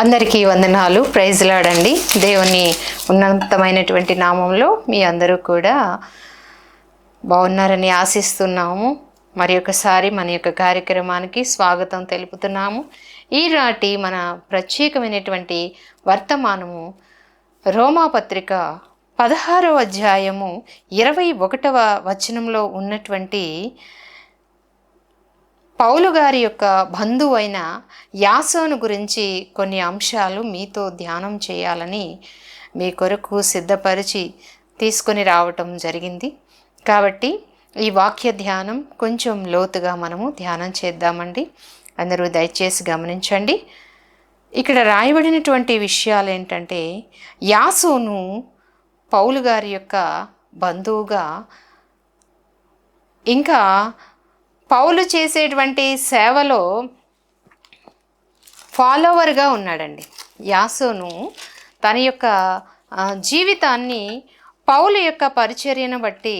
అందరికీ వందనాలు. ప్రైజ్లాడండి దేవుని ఉన్నతమైనటువంటి నామంలో మీ అందరూ కూడా బాగున్నారని ఆశిస్తున్నాము. మరి ఒకసారి మన యొక్క కార్యక్రమానికి స్వాగతం తెలుపుతున్నాము. ఈనాటి మన ప్రత్యేకమైనటువంటి వర్తమానము రోమాపత్రిక పదహారవ అధ్యాయము ఇరవై ఒకటవ వచనంలో ఉన్నటువంటి పౌలు గారి యొక్క బంధువు అయిన యాసోను గురించి కొన్ని అంశాలు మీతో ధ్యానం చేయాలని మీ కొరకు సిద్ధపరిచి తీసుకొని రావటం జరిగింది. కాబట్టి ఈ వాక్య ధ్యానం కొంచెం లోతుగా మనము ధ్యానం చేద్దామండి. అందరూ దయచేసి గమనించండి. ఇక్కడ రాయబడినటువంటి విషయాలు ఏంటంటే యాసోను పౌలు గారి యొక్క బంధువుగా ఇంకా పౌలు చేసేటువంటి సేవలో ఫాలోవర్గా ఉన్నాడండి. యాసోను తన యొక్క జీవితాన్ని పౌలు యొక్క పరిచర్యను బట్టి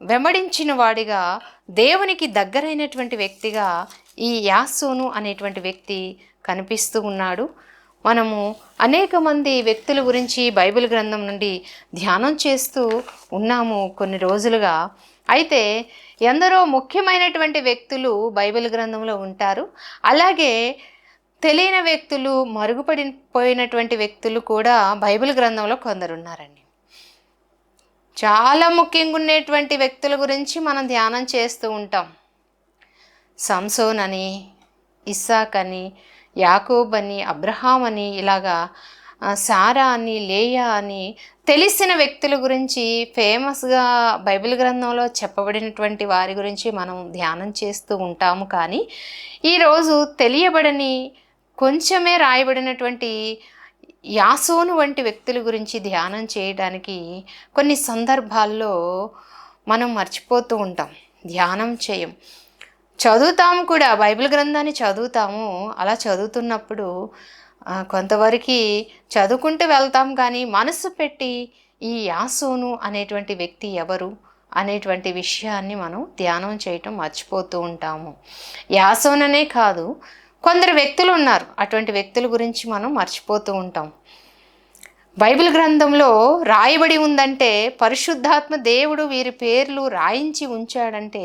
వెంబడించిన వాడిగా దేవునికి దగ్గరైనటువంటి వ్యక్తిగా ఈ యాసోను అనేటువంటి వ్యక్తి కనిపిస్తూ ఉన్నాడు. మనము అనేక మంది వ్యక్తుల గురించి బైబిల్ గ్రంథం నుండి ధ్యానం చేస్తూ ఉన్నాము కొన్ని రోజులుగా. అయితే ఎందరో ముఖ్యమైనటువంటి వ్యక్తులు బైబిల్ గ్రంథంలో ఉంటారు. అలాగే తెలియని వ్యక్తులు మరుగుపడిపోయినటువంటి వ్యక్తులు కూడా బైబిల్ గ్రంథంలో కొందరు ఉన్నారండి చాలా ముఖ్యంగా ఉండేటువంటి వ్యక్తుల గురించి మనం ధ్యానం చేస్తూ ఉంటాం. సంసోన్ అని ఇస్సాక్ అని యాకోబ్ అని అబ్రహాం అని ఇలాగా సారా అని లేయా అని తెలిసిన వ్యక్తుల గురించి ఫేమస్గా బైబిల్ గ్రంథంలో చెప్పబడినటువంటి వారి గురించి మనం ధ్యానం చేస్తూ ఉంటాము. కానీ ఈరోజు తెలియబడని కొంచెమే రాయబడినటువంటి యాసోను వంటి వ్యక్తుల గురించి ధ్యానం చేయడానికి కొన్ని సందర్భాల్లో మనం మర్చిపోతూ ఉంటాం. ధ్యానం చేయం. చదువుతాము కూడా బైబిల్ గ్రంథాన్ని చదువుతాము. అలా చదువుతున్నప్పుడు కొంతవరకు చదువుకుంటూ వెళ్తాం కానీ మనసు పెట్టి ఈ యాసోను అనేటువంటి వ్యక్తి ఎవరు అనేటువంటి విషయాన్ని మనం ధ్యానం చేయటం మర్చిపోతూ ఉంటాము. యాసోననే కాదు కొందరు వ్యక్తులు ఉన్నారు. అటువంటి వ్యక్తుల గురించి మనం మర్చిపోతూ ఉంటాం. బైబిల్ గ్రంథంలో రాయబడి ఉందంటే పరిశుద్ధాత్మ దేవుడు వీరి పేర్లు రాయించి ఉంచాడంటే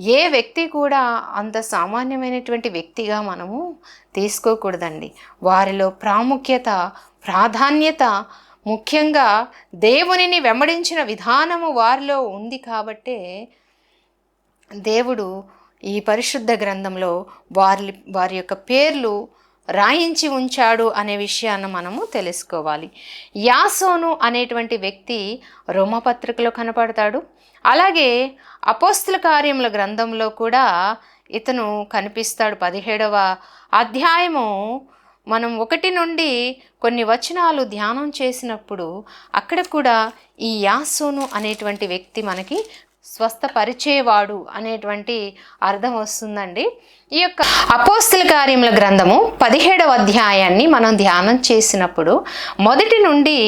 ఏ వ్యక్తి కూడా అంత సామాన్యమైనటువంటి వ్యక్తిగా మనము తీసుకోకూడదండి. వారిలో ప్రాముఖ్యత ప్రాధాన్యత ముఖ్యంగా దేవునిని వెంబడించిన విధానము వారిలో ఉంది కాబట్టే దేవుడు ఈ పరిశుద్ధ గ్రంథంలో వారి వారి యొక్క పేర్లు రాయించి ఉంచాడు అనే విషయాన్ని మనము తెలుసుకోవాలి. యాసోను అనేటువంటి వ్యక్తి రోమపత్రికలో కనపడతాడు. అలాగే అపోస్తుల కార్యముల గ్రంథంలో కూడా ఇతను కనిపిస్తాడు. పదిహేడవ అధ్యాయము మనం ఒకటి నుండి కొన్ని వచనాలు ధ్యానం చేసినప్పుడు అక్కడ కూడా ఈ యాసోను అనేటువంటి వ్యక్తి మనకి స్వస్థపరిచేవాడు అనేటువంటి అర్థం వస్తుందండి. ఈ యొక్క అపోస్తుల కార్యముల గ్రంథము పదిహేడవ అధ్యాయాన్ని మనం ధ్యానం చేసినప్పుడు మొదటి నుండి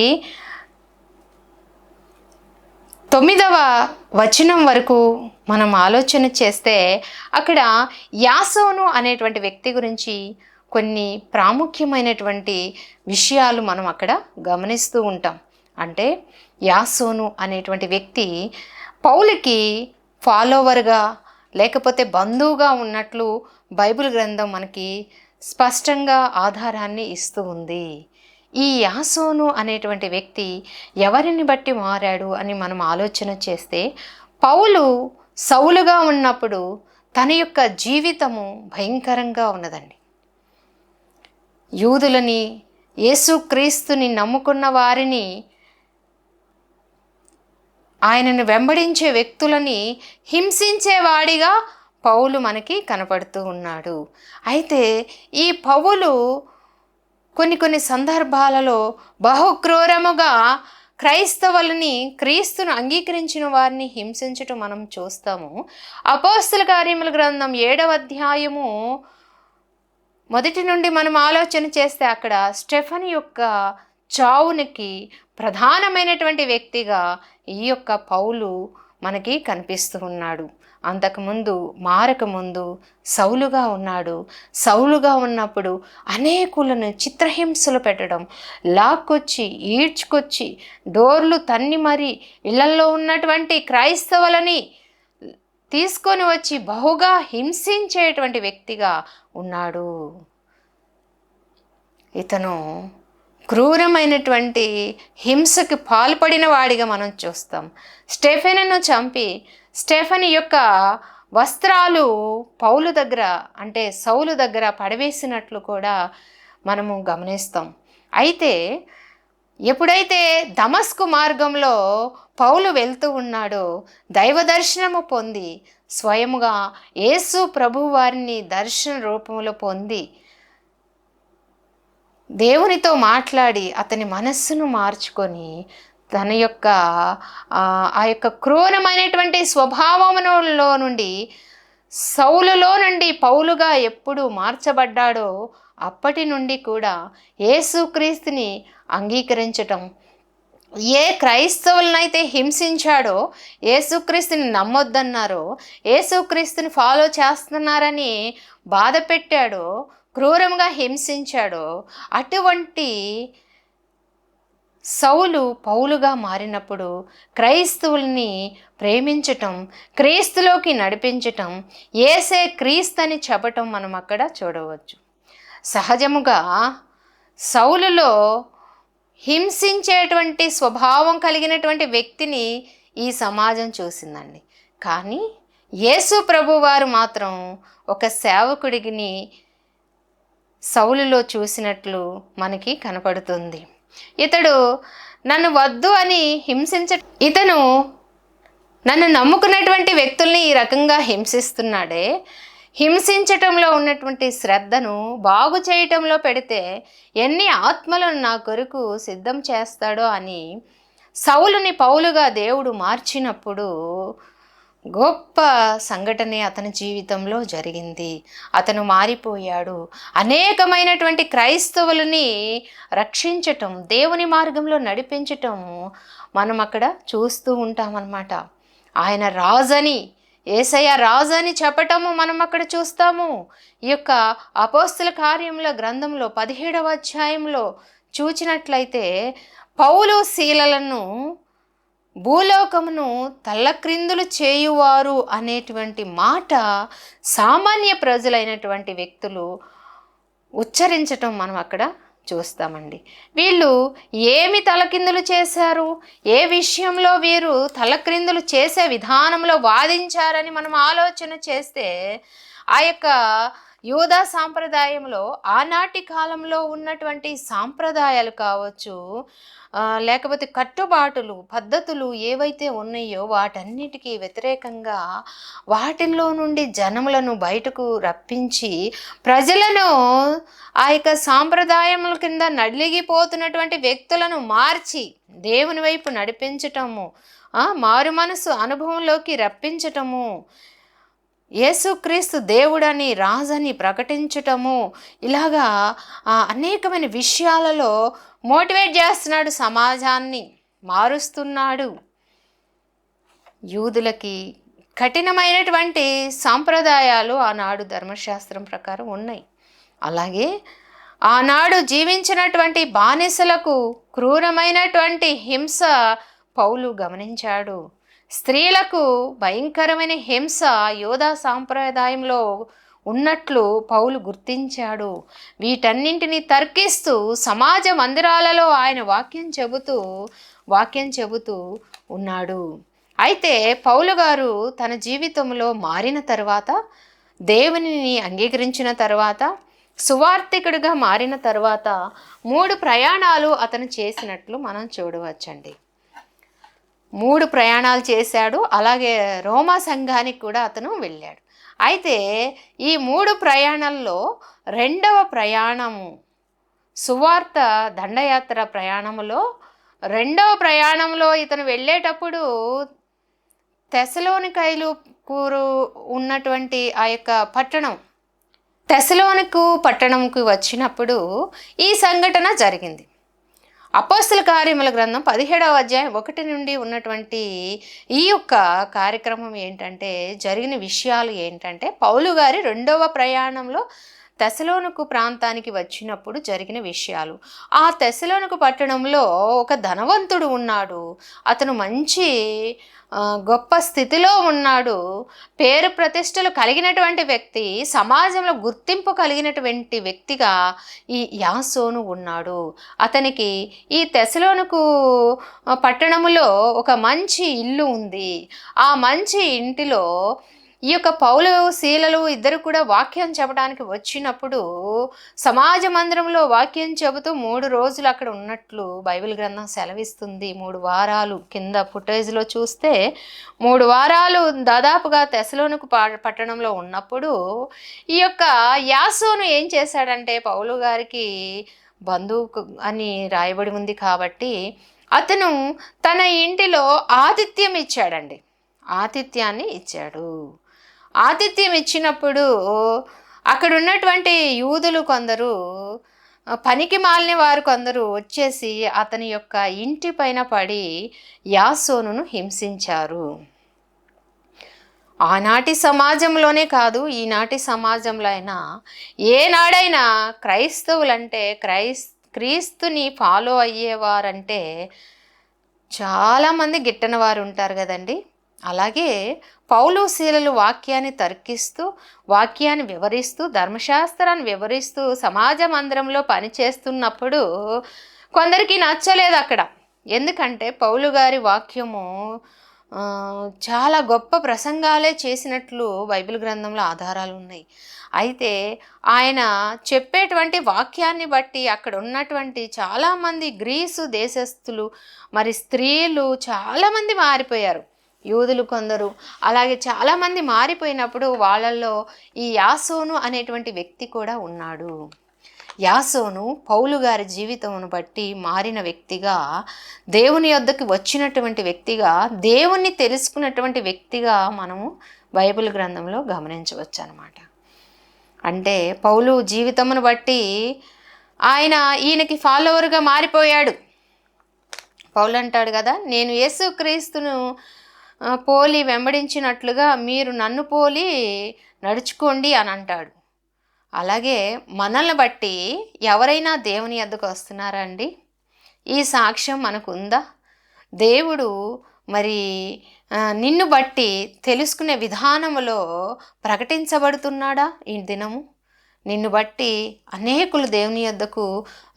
తొమ్మిదవ వచనం వరకు మనం ఆలోచన చేస్తే అక్కడ యాసోను అనేటువంటి వ్యక్తి గురించి కొన్ని ప్రాముఖ్యమైనటువంటి విషయాలు మనం అక్కడ గమనిస్తూ ఉంటాం. అంటే యాసోను అనేటువంటి వ్యక్తి పౌలకి ఫాలోవర్గా లేకపోతే బంధువుగా ఉన్నట్లు బైబిల్ గ్రంథం మనకి స్పష్టంగా ఆధారాన్ని ఇస్తూ ఉంది. ఈ యాసోను అనేటువంటి వ్యక్తి ఎవరిని బట్టి మారాడు అని మనం ఆలోచన చేస్తే పౌలు సౌలుగా ఉన్నప్పుడు తన యొక్క జీవితము భయంకరంగా ఉన్నదండి. యూదులని యేసుక్రీస్తుని నమ్ముకున్న వారిని ఆయనను వెంబడించే వ్యక్తులని హింసించేవాడిగా పౌలు మనకి కనపడుతూ ఉన్నాడు. అయితే ఈ పౌలు కొన్ని కొన్ని సందర్భాలలో బహుక్రూరముగా క్రైస్తవులని క్రీస్తును అంగీకరించిన వారిని హింసించటం మనం చూస్తాము. అపోస్తుల కార్యముల గ్రంథం ఏడవ అధ్యాయము మొదటి నుండి మనం ఆలోచన చేస్తే అక్కడ స్టెఫన్ యొక్క చావునికి ప్రధానమైనటువంటి వ్యక్తిగా ఈ యొక్క పౌలు మనకి కనిపిస్తూ ఉన్నాడు. అంతకుముందు మారకముందు సౌలుగా ఉన్నాడు. సౌలుగా ఉన్నప్పుడు అనేకులను చిత్రహింసలు పెట్టడం లాక్కొచ్చి ఈడ్చుకొచ్చి డోర్లు తన్ని మరి ఇళ్ళలో ఉన్నటువంటి క్రైస్తవులని తీసుకొని వచ్చి బహుగా హింసించేటువంటి వ్యక్తిగా ఉన్నాడు. ఇతను క్రూరమైనటువంటి హింసకి పాల్పడిన వాడిగా మనం చూస్తాం. స్టెఫెన్ను చంపి స్టెఫెన్ యొక్క వస్త్రాలు పౌలు దగ్గర అంటే సౌలు దగ్గర పడవేసినట్లు కూడా మనము గమనిస్తాం. అయితే ఎప్పుడైతే దమస్కు మార్గంలో పౌలు వెళ్తూ ఉన్నాడో దైవ దర్శనము పొంది స్వయముగా యేసు ప్రభు వారిని దర్శన రూపంలో పొంది దేవునితో మాట్లాడి అతని మనస్సును మార్చుకొని తన యొక్క ఆ, యొక్క క్రూరమైనటువంటి స్వభావములో నుండి సౌలులో నుండి పౌలుగా ఎప్పుడు మార్చబడ్డాడో అప్పటి నుండి కూడా యేసుక్రీస్తుని అంగీకరించటం. ఏ క్రైస్తవులనైతే హింసించాడో ఏసుక్రీస్తుని నమ్మొద్దన్నారో ఏసుక్రీస్తుని ఫాలో చేస్తున్నారని బాధ పెట్టాడో క్రూరంగా హింసించాడో అటువంటి సౌలు పౌలుగా మారినప్పుడు క్రైస్తవుల్ని ప్రేమించటం క్రీస్తులోకి నడిపించటం ఏసే క్రీస్తని చెప్పటం మనం అక్కడ చూడవచ్చు. సహజముగా సౌలులో హింసించేటువంటి స్వభావం కలిగినటువంటి వ్యక్తిని ఈ సమాజం చూసిందండి. కానీ యేసు ప్రభువారు మాత్రం ఒక సేవకుడిని సౌలులో చూసినట్లు మనకి కనపడుతుంది. ఇతడు నన్ను వద్దు అని హింసించ ఇతను నన్ను నమ్ముకున్నటువంటి వ్యక్తుల్ని ఈ రకంగా హింసిస్తున్నాడే. హింసించటంలో ఉన్నటువంటి శ్రద్ధను బాగు చేయటంలో పెడితే ఎన్ని ఆత్మలను నా కొరకు సిద్ధం చేస్తాడో అని సౌలుని పౌలుగా దేవుడు మార్చినప్పుడు గొప్ప సంఘటనే అతని జీవితంలో జరిగింది. అతను మారిపోయాడు. అనేకమైనటువంటి క్రైస్తవులని రక్షించటం దేవుని మార్గంలో నడిపించటం మనం అక్కడ చూస్తూ ఉంటామన్నమాట. ఆయన రాజని ఏసయ్య రాజని చెప్పటము మనం అక్కడ చూస్తాము. ఈ యొక్క అపోస్తుల కార్యముల గ్రంథంలో పదిహేడవ అధ్యాయంలో చూచినట్లయితే పౌలు శీలలను భూలోకమును తల్లక్రిందులు చేయువారు అనేటువంటి మాట సామాన్య ప్రజలైనటువంటి వ్యక్తులు ఉచ్చరించటం మనం అక్కడ చూస్తామండి. వీళ్ళు ఏమి తలకిందులు చేశారు? ఏ విషయంలో వీరు తలక్రిందులు చేసే విధానంలో వాదించారని మనం ఆలోచన చేస్తే ఆ యొక్క యోధా సాంప్రదాయంలో ఆనాటి కాలంలో ఉన్నటువంటి సాంప్రదాయాలు కావచ్చు లేకపోతే కట్టుబాటులు పద్ధతులు ఏవైతే ఉన్నాయో వాటన్నిటికీ వ్యతిరేకంగా వాటిల్లో నుండి జనములను బయటకు రప్పించి ప్రజలను ఆ యొక్క సాంప్రదాయముల కింద నలిగిపోతున్నటువంటి వ్యక్తులను మార్చి దేవుని వైపు నడిపించటము మారు మనసు అనుభవంలోకి రప్పించటము యేసుక్రీస్తు దేవుడని రాజని ప్రకటించటము ఇలాగా ఆ, అనేకమైన విషయాలలో మోటివేట్ చేస్తున్నాడు సమాజాన్ని మారుస్తున్నాడు. యూదులకి కఠినమైనటువంటి సాంప్రదాయాలు ఆనాడు ధర్మశాస్త్రం ప్రకారం ఉన్నాయి. అలాగే ఆనాడు జీవించినటువంటి బానిసలకు క్రూరమైనటువంటి హింస పౌలు గమనించాడు. స్త్రీలకు భయంకరమైన హింస యోధా సాంప్రదాయంలో ఉన్నట్లు పౌలు గుర్తించాడు. వీటన్నింటినీ తర్కిస్తూ సమాజ మందిరాలలో ఆయన వాక్యం చెబుతూ వాక్యం చెబుతూ ఉన్నాడు. అయితే పౌలు గారు తన జీవితంలో మారిన తర్వాత దేవునిని అంగీకరించిన తర్వాత సువార్థికుడిగా మారిన తర్వాత మూడు ప్రయాణాలు అతను చేసినట్లు మనం చూడవచ్చండి. మూడు ప్రయాణాలు చేశాడు. అలాగే రోమా సంఘానికి కూడా అతను వెళ్ళాడు. అయితే ఈ మూడు ప్రయాణాల్లో రెండవ ప్రయాణము సువార్త దండయాత్ర ప్రయాణములో రెండవ ప్రయాణంలో ఇతను వెళ్ళేటప్పుడు తెసలోనికైలు కూరు ఉన్నటువంటి ఆ యొక్క పట్టణం తెసలోనికు పట్టణంకు వచ్చినప్పుడు ఈ సంఘటన జరిగింది. అపోస్తుల కార్యముల గ్రంథం పదిహేడవ అధ్యాయం ఒకటి నుండి ఉన్నటువంటి ఈ యొక్క కార్యక్రమం ఏంటంటే జరిగిన విషయాలు ఏంటంటే పౌలు గారి రెండవ ప్రయాణంలో తెసలోనుకు ప్రాంతానికి వచ్చినప్పుడు జరిగిన విషయాలు. ఆ తెసలోనుకు పట్టణంలో ఒక ధనవంతుడు ఉన్నాడు. అతను మంచి గొప్ప స్థితిలో ఉన్నాడు. పేరు ప్రతిష్టలు కలిగినటువంటి వ్యక్తి సమాజంలో గుర్తింపు కలిగినటువంటి వ్యక్తిగా ఈ యాసోను ఉన్నాడు. అతనికి ఈ తెసలోనుకు పట్టణములో ఒక మంచి ఇల్లు ఉంది. ఆ మంచి ఇంటిలో ఈ యొక్క పౌలు శీలలు ఇద్దరు కూడా వాక్యం చెప్పడానికి వచ్చినప్పుడు సమాజ మందిరంలో వాక్యం చెబుతూ మూడు రోజులు అక్కడ ఉన్నట్లు బైబిల్ గ్రంథం సెలవిస్తుంది. మూడు వారాలు కింద ఫుటేజ్లో చూస్తే మూడు వారాలు దాదాపుగా తెసలోనుకు పట్టణంలో ఉన్నప్పుడు ఈ యొక్క యాసోను ఏం చేశాడంటే పౌలు గారికి బంధువు అని రాయబడి ఉంది కాబట్టి అతను తన ఇంటిలో ఆతిథ్యం ఇచ్చాడండి. ఆతిథ్యాన్ని ఇచ్చాడు. ఆతిథ్యం ఇచ్చినప్పుడు అక్కడ ఉన్నటువంటి యూదులు కొందరు పనికి మాలిన వారు కొందరు వచ్చేసి అతని యొక్క ఇంటి పైన పడి యాసోనును హింసించారు. ఆనాటి సమాజంలోనే కాదు ఈనాటి సమాజంలో అయినా ఏనాడైనా క్రైస్తవులంటే క్రైస్ క్రీస్తుని ఫాలో అయ్యేవారంటే చాలామంది గిట్టని వారు ఉంటారు కదండి. అలాగే పౌలు శీలలు వాక్యాన్ని తర్కిస్తూ వాక్యాన్ని వివరిస్తూ ధర్మశాస్త్రాన్ని వివరిస్తూ సమాజ మందిరంలో పనిచేస్తున్నప్పుడు కొందరికి నచ్చలేదు అక్కడ. ఎందుకంటే పౌలు గారి వాక్యము చాలా గొప్ప ప్రసంగాలే చేసినట్లు బైబిల్ గ్రంథంలో ఆధారాలు ఉన్నాయి. అయితే ఆయన చెప్పేటువంటి వాక్యాన్ని బట్టి అక్కడ ఉన్నటువంటి చాలామంది గ్రీసు దేశస్థులు మరి స్త్రీలు చాలామంది మారిపోయారు. యూదులు కొందరు. అలాగే చాలామంది మారిపోయినప్పుడు వాళ్ళల్లో ఈ యాసోను అనేటువంటి వ్యక్తి కూడా ఉన్నాడు. యాసోను పౌలు గారి జీవితమును బట్టి మారిన వ్యక్తిగా దేవుని యొద్దకు వచ్చినటువంటి వ్యక్తిగా దేవుణ్ణి తెలుసుకున్నటువంటి వ్యక్తిగా మనము బైబిల్ గ్రంథంలో గమనించవచ్చు అనమాట అంటే పౌలు జీవితమును బట్టి ఆయన ఈయనకి ఫాలోవర్గా మారిపోయాడు. పౌలు అంటాడు కదా నేను యేసుక్రీస్తును పోలి వెంబడించినట్లుగా మీరు నన్ను పోలి నడుచుకోండి అని అంటాడు. అలాగే మనల్ని బట్టి ఎవరైనా దేవుని ఎద్దకు వస్తున్నారా అండి? ఈ సాక్ష్యం మనకు ఉందా దేవుడు మరి నిన్ను బట్టి తెలుసుకునే విధానములో ప్రకటించబడుతున్నాడా ఈ దినము? నిన్ను బట్టి అనేకులు దేవుని యొద్దకు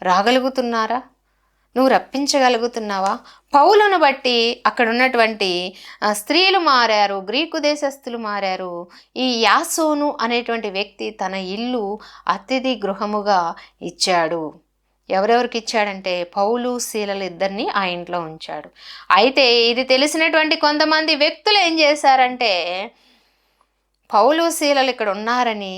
రాగలుగుతున్నారా? నువ్వు రప్పించగలుగుతున్నావా? పౌలను బట్టి అక్కడ ఉన్నటువంటి స్త్రీలు మారారు గ్రీకు దేశస్థులు మారారు. ఈ యాసోను అనేటువంటి వ్యక్తి తన ఇల్లు అతిథి గృహముగా ఇచ్చాడు. ఎవరెవరికి ఇచ్చాడంటే పౌలు శీలలు ఇద్దరిని ఆ ఇంట్లో ఉంచాడు. అయితే ఇది తెలిసినటువంటి కొంతమంది వ్యక్తులు ఏం చేశారంటే పౌలు శీలలు ఇక్కడ ఉన్నారని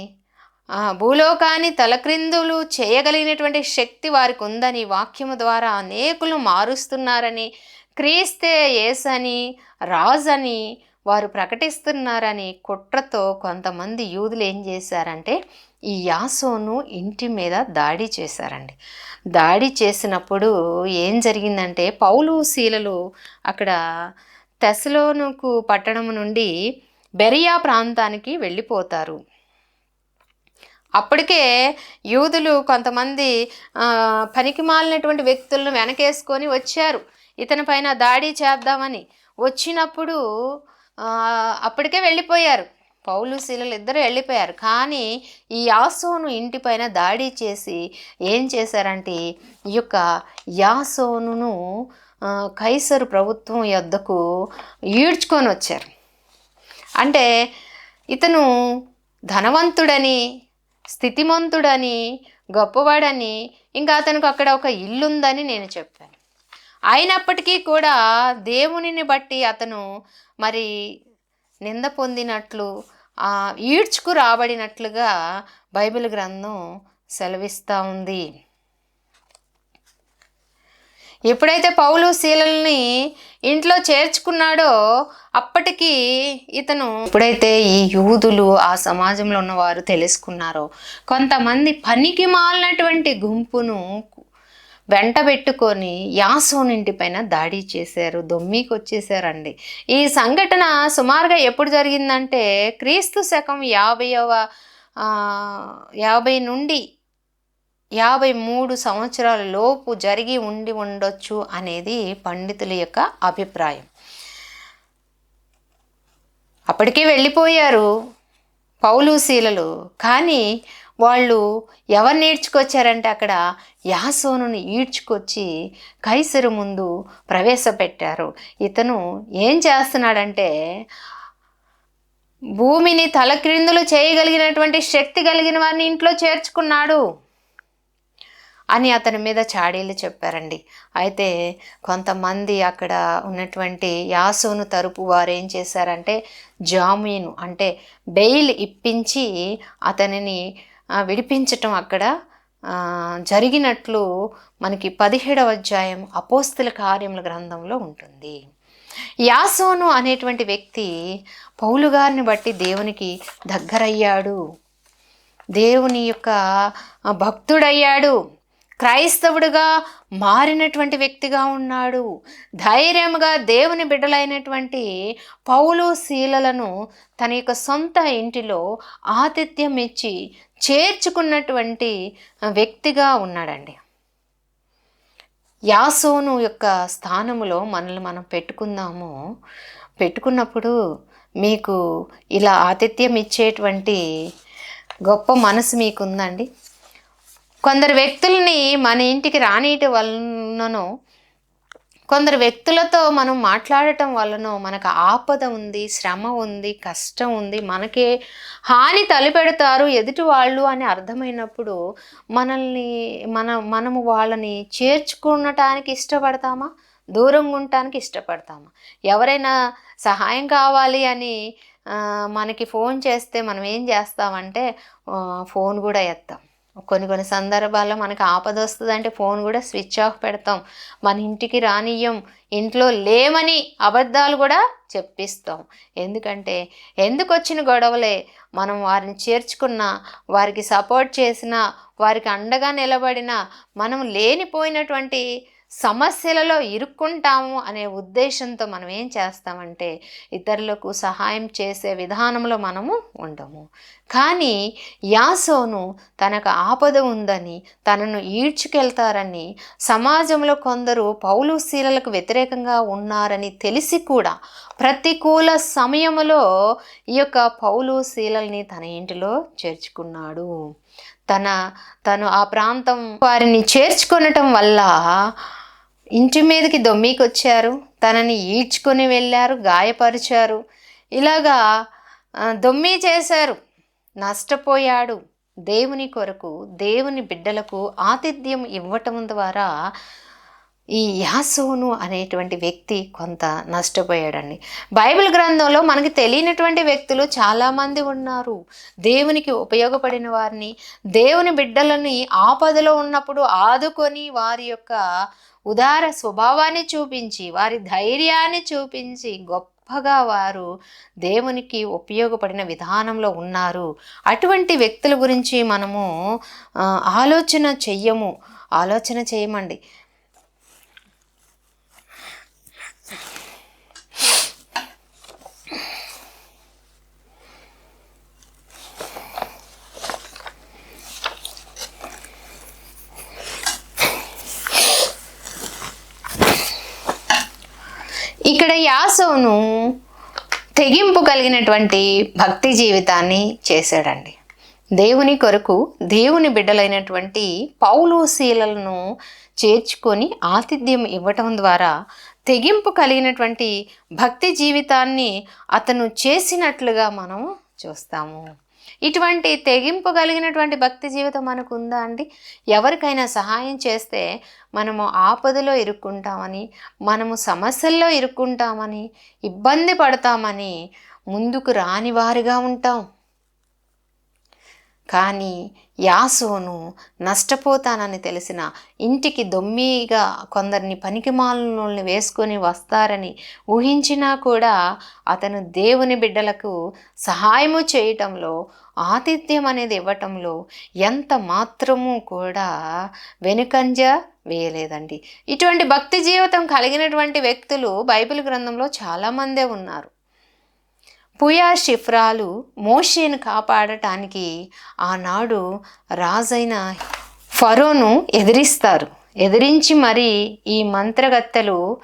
ఆ, భూలోకాన్ని తలక్రిందులు చేయగలిగినటువంటి శక్తి వారికి ఉందని వాక్యము ద్వారా అనేకులు మారుస్తున్నారని క్రీస్తే యేసని రాజని వారు ప్రకటిస్తున్నారని కుట్రతో కొంతమంది యూదులు ఏం చేశారంటే ఈ యాసోను ఇంటి మీద దాడి చేశారండి. దాడి చేసినప్పుడు ఏం జరిగిందంటే పౌలు శీలలు అక్కడ తెసలోనుకు పట్టణం నుండి బెరియా ప్రాంతానికి వెళ్ళిపోతారు. అప్పటికే యూదులు కొంతమంది పనికి మాలినటువంటి వ్యక్తులను వెనకేసుకొని వచ్చారు. ఇతని పైన దాడి చేద్దామని. వచ్చినప్పుడు అప్పటికే వెళ్ళిపోయారు. పౌలు శీలలు ఇద్దరు వెళ్ళిపోయారు. కానీ ఈ యాసోను ఇంటిపైన దాడి చేసి ఏం చేశారంటే ఈ యొక్క యాసోనును కైసరు ప్రభుత్వం యొద్దకు ఈడ్చుకొని వచ్చారు. అంటే ఇతను ధనవంతుడని స్థితిమంతుడని గొప్పవాడని ఇంకా అతనికి అక్కడ ఒక ఇల్లుందని నేను చెప్పాను. అయినప్పటికీ కూడా దేవునిని బట్టి అతను మరి నింద పొందినట్లు ఈడ్చుకు రాబడినట్లుగా బైబిల్ గ్రంథం సెలవిస్తూ ఉంది. ఎప్పుడైతే పౌలు శీలల్ని ఇంట్లో చేర్చుకున్నాడో అప్పటికి ఇతను ఎప్పుడైతే ఈ యూదులు ఆ సమాజంలో ఉన్నవారు తెలుసుకున్నారో కొంతమంది పనికి మాలినటువంటి గుంపును వెంట పెట్టుకొని యాసోనింటి పైన దాడి చేశారు దొమ్మికి వచ్చేసారండి ఈ సంఘటన సుమారుగా ఎప్పుడు జరిగిందంటే క్రీస్తు శకం యాభైవ యాభై నుండి యాభై మూడు సంవత్సరాల లోపు జరిగి ఉండి ఉండొచ్చు అనేది పండితుల యొక్క అభిప్రాయం. అప్పటికే వెళ్ళిపోయారు పౌలు శీలలు కానీ వాళ్ళు ఎవరు నేర్చుకొచ్చారంటే అక్కడ యాసోనుని ఈడ్చుకొచ్చి కైసరు ముందు ప్రవేశపెట్టారు. ఇతను ఏం చేస్తున్నాడంటే భూమిని తలక్రిందులు చేయగలిగినటువంటి శక్తి కలిగిన వారిని ఇంట్లో చేర్చుకున్నాడు. అని అతని మీద చాడీలు చెప్పారండి. అయితే కొంతమంది అక్కడ ఉన్నటువంటి యాసోను తరపు వారు ఏం చేశారంటే జామీను అంటే బెయిల్ ఇప్పించి అతనిని విడిపించటం అక్కడ జరిగినట్లు మనకి పదిహేడవ అధ్యాయం అపోస్తుల కార్యముల గ్రంథంలో ఉంటుంది. యాసోను అనేటువంటి వ్యక్తి పౌలు గారిని బట్టి దేవునికి దగ్గరయ్యాడు. దేవుని యొక్క భక్తుడయ్యాడు. క్రైస్తవుడిగా మారినటువంటి వ్యక్తిగా ఉన్నాడు. ధైర్యంగా దేవుని బిడ్డలైనటువంటి పౌలు శీలలను తన యొక్క సొంత ఇంటిలో ఆతిథ్యం ఇచ్చి చేర్చుకున్నటువంటి వ్యక్తిగా ఉన్నాడండి. యాసోను యొక్క స్థానములో మనల్ని మనం పెట్టుకుందాము. పెట్టుకున్నప్పుడు మీకు ఇలా ఆతిథ్యం ఇచ్చేటువంటి గొప్ప మనసు మీకుందండి. కొందరు వ్యక్తుల్ని మన ఇంటికి రానియటం వలనను కొందరు వ్యక్తులతో మనం మాట్లాడటం వలన మనకు ఆపద ఉంది శ్రమ ఉంది కష్టం ఉంది మనకే హాని తలపెడతారు ఎదుటి వాళ్ళు అని అర్థమైనప్పుడు మనల్ని మన మనము వాళ్ళని చేర్చుకునటానికి ఇష్టపడతామా? దూరంగా ఉండటానికి ఇష్టపడతామా? ఎవరైనా సహాయం కావాలి అని మనకి ఫోన్ చేస్తే మనం ఏం చేస్తామంటే ఫోన్ కూడా ఎత్తాం. కొన్ని కొన్ని సందర్భాల్లో మనకు ఆపద వస్తుందంటే ఫోన్ కూడా స్విచ్ ఆఫ్ పెడతాం. మన ఇంటికి రానియ్యం ఇంట్లో లేమని అబద్ధాలు కూడా చెప్పిస్తాం. ఎందుకంటే ఎందుకు వచ్చిన గొడవలే? మనం వారిని చేర్చుకున్న వారికి సపోర్ట్ చేసిన వారికి అండగా నిలబడిన మనం లేనిపోయినటువంటి సమస్యలలో ఇరుక్కుంటాము అనే ఉద్దేశంతో మనం ఏం చేస్తామంటే ఇతరులకు సహాయం చేసే విధానంలో మనము ఉండము. కానీ యాసోను తనకు ఆపద ఉందని తనను ఈడ్చుకెళ్తారని సమాజంలో కొందరు పౌలు శీలలకు వ్యతిరేకంగా ఉన్నారని తెలిసి కూడా ప్రతికూల సమయంలో ఈ యొక్క పౌలు శీలల్ని తన ఇంటిలో చేర్చుకున్నాడు. తన తను ఆ ప్రాంతం వారిని చేర్చుకొనటం వల్ల ఇంటి మీదకి దొమ్మికొచ్చారు. తనని ఈడ్చుకొని వెళ్ళారు గాయపరిచారు. ఇలాగా దొమ్మి చేశారు. నష్టపోయాడు. దేవుని కొరకు దేవుని బిడ్డలకు ఆతిథ్యం ఇవ్వటం ద్వారా ఈ యాసోను అనేటువంటి వ్యక్తి కొంత నష్టపోయాడండి. బైబిల్ గ్రంథంలో మనకి తెలియనటువంటి వ్యక్తులు చాలామంది ఉన్నారు. దేవునికి ఉపయోగపడిన వారిని దేవుని బిడ్డలని ఆపదలో ఉన్నప్పుడు ఆదుకొని వారి యొక్క ఉదార స్వభావాన్ని చూపించి వారి ధైర్యాన్ని చూపించి గొప్పగా వారు దేవునికి ఉపయోగపడిన విధానంలో ఉన్నారు. అటువంటి వ్యక్తుల గురించి మనము ఆలోచన చెయ్యము. ఆలోచన చేయమండి. ఇక్కడ యాసవును తెగింపు కలిగినటువంటి భక్తి జీవితాన్ని చేశాడండి. దేవుని కొరకు దేవుని బిడ్డలైనటువంటి పౌలోశీలను చేర్చుకొని ఆతిథ్యం ఇవ్వటం ద్వారా తెగింపు కలిగినటువంటి భక్తి జీవితాన్ని అతను చేసినట్లుగా మనం చూస్తాము. ఇటువంటి తెగింపు కలిగినటువంటి భక్తి జీవితం మనకు ఉందా అండి? ఎవరికైనా సహాయం చేస్తే మనము ఆపదలో ఇరుక్కుంటామని మనము సమస్యల్లో ఇరుక్కుంటామని ఇబ్బంది పడతామని ముందుకు రాని వారిగా ఉంటాం. కానీ యాసోను నష్టపోతానని తెలిసిన ఇంటికి దొమ్మిగా కొందరిని పనికిమాలని వేసుకొని వస్తారని ఊహించినా కూడా అతను దేవుని బిడ్డలకు సహాయము చేయటంలో ఆతిథ్యం అనేది ఇవ్వటంలో ఎంత మాత్రము కూడా వెనుకంజ వేయలేదండి. ఇటువంటి భక్తి జీవితం కలిగినటువంటి వ్యక్తులు బైబిల్ గ్రంథంలో చాలామందే ఉన్నారు. పుయా షిఫ్రాలు మోషేను కాపాడటానికి ఆనాడు రాజైన ఫరోను ఎదిరిస్తారు. ఎదిరించి మరి ఈ మంత్రగత్తెలు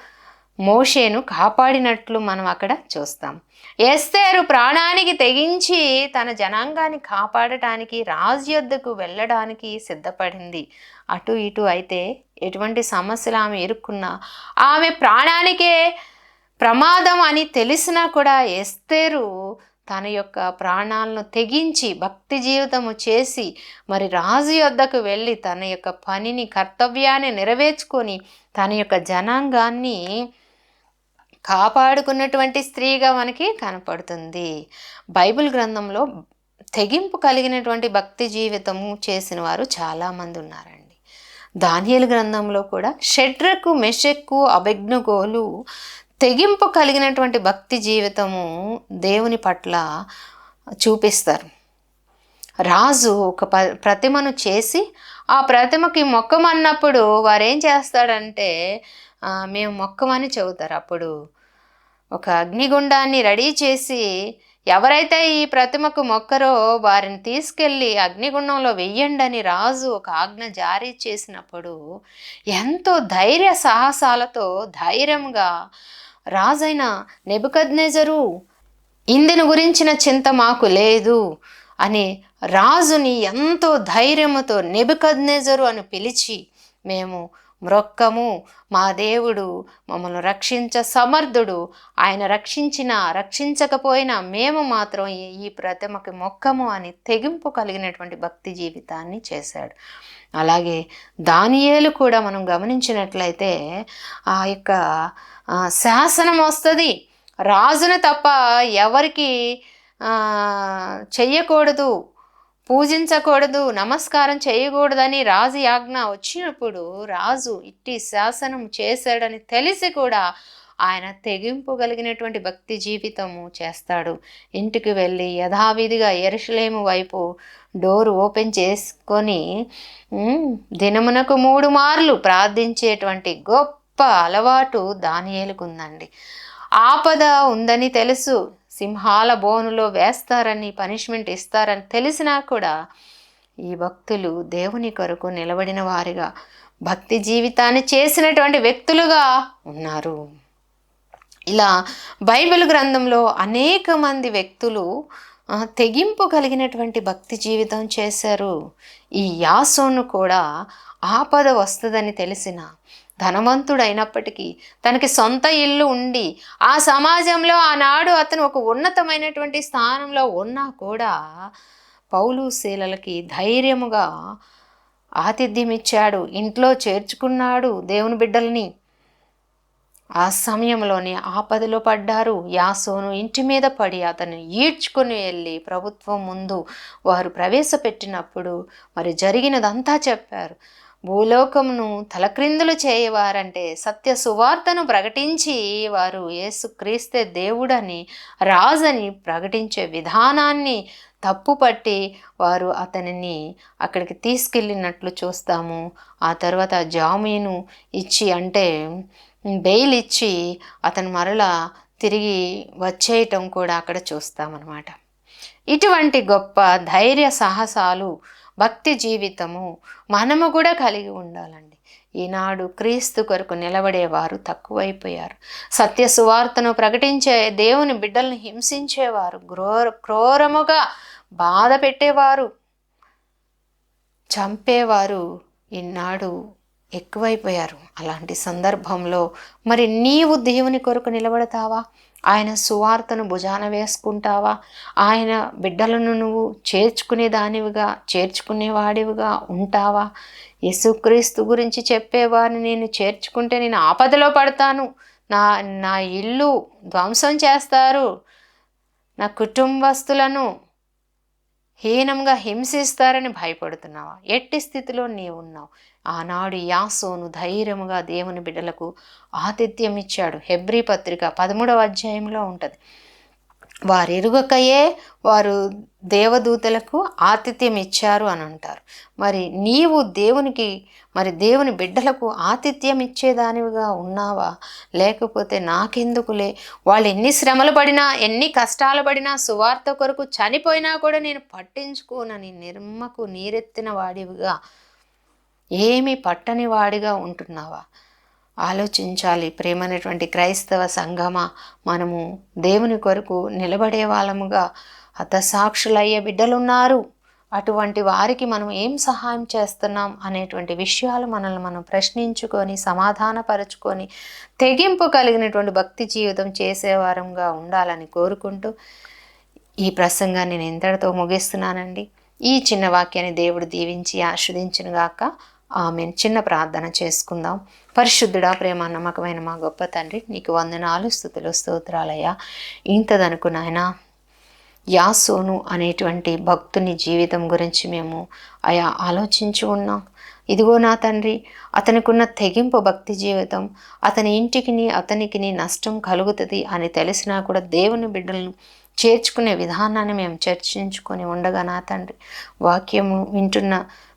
మోషేను కాపాడినట్లు మనం అక్కడ చూస్తాం. ఎస్తేరు ప్రాణానికి తెగించి తన జనాంగాన్ని కాపాడటానికి రాజు యొద్దకు వెళ్ళడానికి సిద్ధపడింది. అటు ఇటు అయితే ఎటువంటి సమస్యలు ఆమె ఎరుక్కున్నా ఆమె ప్రాణానికే ప్రమాదం అని తెలిసినా కూడా ఎస్తేరు తన యొక్క ప్రాణాలను తెగించి భక్తి జీవితము చేసి మరి రాజు యొద్దకు వెళ్ళి తన యొక్క పనిని కర్తవ్యాన్ని నెరవేర్చుకొని తన యొక్క జనాంగాన్ని కాపాడుకున్నటువంటి స్త్రీగా మనకి కనపడుతుంది. బైబిల్ గ్రంథంలో తెగింపు కలిగినటువంటి భక్తి జీవితము చేసిన వారు చాలామంది ఉన్నారండి. దానియలు గ్రంథంలో కూడా షడ్రకు మెషెక్కు అభిజ్ఞగోలు తెగింపు కలిగినటువంటి భక్తి జీవితము దేవుని పట్ల చూపిస్తారు. రాజు ఒక ప ప్రతిమను చేసి ఆ ప్రతిమకి మొక్కమన్నప్పుడు వారేం చేస్తాడంటే మేము మొక్కమని చెబుతారు. అప్పుడు ఒక అగ్నిగుండాన్ని రెడీ చేసి ఎవరైతే ఈ ప్రతిమకు మొక్కరో వారిని తీసుకెళ్ళి అగ్నిగుండంలో వెయ్యండి అని రాజు ఒక ఆజ్ఞ జారీ చేసినప్పుడు ఎంతో ధైర్య సాహసాలతో ధైర్యంగా రాజైన నెబుకద్నెజరు ఇందును గురించిన చింత మాకు లేదు అని రాజుని ఎంతో ధైర్యముతో నెబుకద్నెజరు అని పిలిచి మేము మ్రొక్కము మా దేవుడు మమ్మల్ని రక్షించ సమర్థుడు. ఆయన రక్షించిన రక్షించకపోయినా మేము మాత్రం ఈ- ప్రతిమకి మొక్కము అని తెగింపు కలిగినటువంటి భక్తి జీవితాన్ని చేశాడు. అలాగే దానియేలు కూడా మనం గమనించినట్లయితే ఆ యొక్క శాసనం వస్తుంది. రాజును తప్ప ఎవరికి చెయ్యకూడదు. పూజించకూడదు నమస్కారం చేయకూడదని రాజు యాజ్ఞ వచ్చినప్పుడు రాజు ఇట్టి శాసనం చేశాడని తెలిసి కూడా ఆయన తెగింపు కలిగినటువంటి భక్తి జీవితము చేస్తాడు. ఇంటికి వెళ్ళి యథావిధిగా ఎరుషలేము వైపు డోర్ ఓపెన్ చేసుకొని దినమునకు మూడు మార్లు ప్రార్థించేటువంటి గొప్ప అలవాటు దానియేలుకుందండి. ఆపద ఉందని తెలుసు. సింహాల బోనులో వేస్తారని పనిష్మెంట్ ఇస్తారని తెలిసినా కూడా ఈ భక్తులు దేవుని కొరకు నిలబడిన వారిగా భక్తి జీవితాన్ని చేసినటువంటి వ్యక్తులుగా ఉన్నారు. ఇలా బైబిల్ గ్రంథంలో అనేక మంది వ్యక్తులు తెగింపు కలిగినటువంటి భక్తి జీవితం చేశారు. ఈ యాసోను కూడా ఆపద వస్తుందని తెలిసిన ధనవంతుడైనప్పటికీ తనకి సొంత ఇల్లు ఉండి ఆ సమాజంలో ఆనాడు అతను ఒక ఉన్నతమైనటువంటి స్థానంలో ఉన్నా కూడా పౌలు శీలలకి ధైర్యముగా ఆతిథ్యం ఇచ్చాడు ఇంట్లో చేర్చుకున్నాడు దేవుని బిడ్డల్ని. ఆ సమయంలోనే ఆపదలో పడ్డారు. యాసోను ఇంటి మీద పడి అతను ఈడ్చుకుని వెళ్ళి ప్రభుత్వం ముందు వారు ప్రవేశపెట్టినప్పుడు మరి జరిగినదంతా చెప్పారు. భూలోకమును తలక్రిందులు చేయవారంటే సత్య సువార్తను ప్రకటించి వారు యేసుక్రీస్తే దేవుడని రాజని ప్రకటించే విధానాన్ని తప్పుపట్టి వారు అతనిని అక్కడికి తీసుకెళ్ళినట్లు చూస్తాము. ఆ తర్వాత జామీను ఇచ్చి అంటే బెయిల్ ఇచ్చి అతను మరలా తిరిగి వచ్చేయటం కూడా అక్కడ చూస్తామన్నమాట. ఇటువంటి గొప్ప ధైర్య సాహసాలు భక్తి జీవితము మనము కూడా కలిగి ఉండాలండి. ఈనాడు క్రీస్తు కొరకు నిలబడేవారు తక్కువైపోయారు. సత్య సువార్తను ప్రకటించే దేవుని బిడ్డలను హింసించేవారు క్రోర క్రోరముగా బాధ పెట్టేవారు చంపేవారు ఈనాడు ఎక్కువైపోయారు. అలాంటి సందర్భంలో మరి నీవు దేవుని కొరకు నిలబడతావా? ఆయన సువార్తను భుజాన వేసుకుంటావా? ఆయన బిడ్డలను నువ్వు చేర్చుకునే దానివిగా చేర్చుకునేవాడివిగా ఉంటావా? యేసుక్రీస్తు గురించి చెప్పేవారిని నేను చేర్చుకుంటే నేను ఆపదలో పడతాను. నా నా ఇల్లు ధ్వంసం చేస్తారు. నా కుటుంబస్తులను హీనంగా హింసిస్తారని భయపడుతున్నావా? ఎట్టి స్థితిలో నీవు ఉన్నావు? ఆనాడు యాసోను ధైర్యముగా దేవుని బిడ్డలకు ఆతిథ్యం ఇచ్చాడు హెబ్రి పత్రిక పదమూడవ అధ్యాయంలో ఉంటుంది. వారిరుగకయే వారు దేవదూతలకు ఆతిథ్యం ఇచ్చారు అని అంటారు. మరి నీవు దేవునికి మరి దేవుని బిడ్డలకు ఆతిథ్యం ఇచ్చేదానివిగా ఉన్నావా? లేకపోతే నాకెందుకులే? వాళ్ళు ఎన్ని శ్రమలు పడినా ఎన్ని కష్టాలు పడినా సువార్త కొరకు చనిపోయినా కూడా నేను పట్టించుకోనని నిర్మకు నీరెత్తిన వాడివిగా ఏమి పట్టని వాడిగా ఉంటున్నావా? ఆలోచించాలి. ప్రేమైనటువంటి క్రైస్తవ సంఘమా మనము దేవుని కొరకు నిలబడే వాళ్ళముగా హతసాక్షులయ్యే బిడ్డలున్నారు. అటువంటి వారికి మనం ఏం సహాయం చేస్తున్నాం అనేటువంటి విషయాలు మనల్ని మనం ప్రశ్నించుకొని సమాధానపరచుకొని తెగింపు కలిగినటువంటి భక్తి జీవితం చేసేవారంగా ఉండాలని కోరుకుంటూ ఈ ప్రసంగాన్ని నేను ఇంతటితో ముగిస్తున్నానండి. ఈ చిన్న వాక్యాన్ని దేవుడు దీవించి ఆస్వాదించిన గాక ఆమె చిన్న ప్రార్థన చేసుకుందాం. పరిశుద్ధుడా ప్రేమ నమ్మకమైన మా గొప్ప తండ్రి నీకు వందనాలు స్థుతులు స్తోత్రాలయ్యా. ఇంతదనుకు నాయన యాసోను అనేటువంటి భక్తుని జీవితం గురించి మేము అయా ఆలోచించి ఉన్నాం. ఇదిగో నా తండ్రి అతనికున్న తెగింపు భక్తి జీవితం అతని ఇంటికిని అతనికిని నష్టం కలుగుతుంది అని తెలిసినా కూడా దేవుని బిడ్డలను చేర్చుకునే విధానాన్ని మేము చర్చించుకొని ఉండగా నా తండ్రి వాక్యము వింటున్న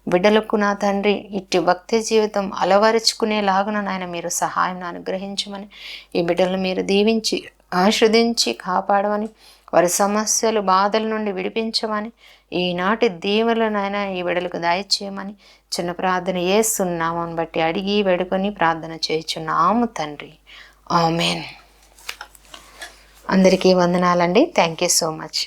బిడ్డలకు నా తండ్రి ఇట్టి భక్తి జీవితం అలవరుచుకునేలాగున నాయన మీరు సహాయం అనుగ్రహించమని ఈ బిడ్డలను మీరు దీవించి ఆశ్రదించి కాపాడమని వారి సమస్యలు బాధల నుండి విడిపించమని ఈనాటి దీవులనైనా ఈ బిడలకు దయచేయమని చిన్న ప్రార్థన చేస్తున్నామని బట్టి అడిగి వేడుకొని ప్రార్థన చేయుచున్నాము తండ్రి. ఆమెన్. అందరికీ వందనాలండి. Thank you so much.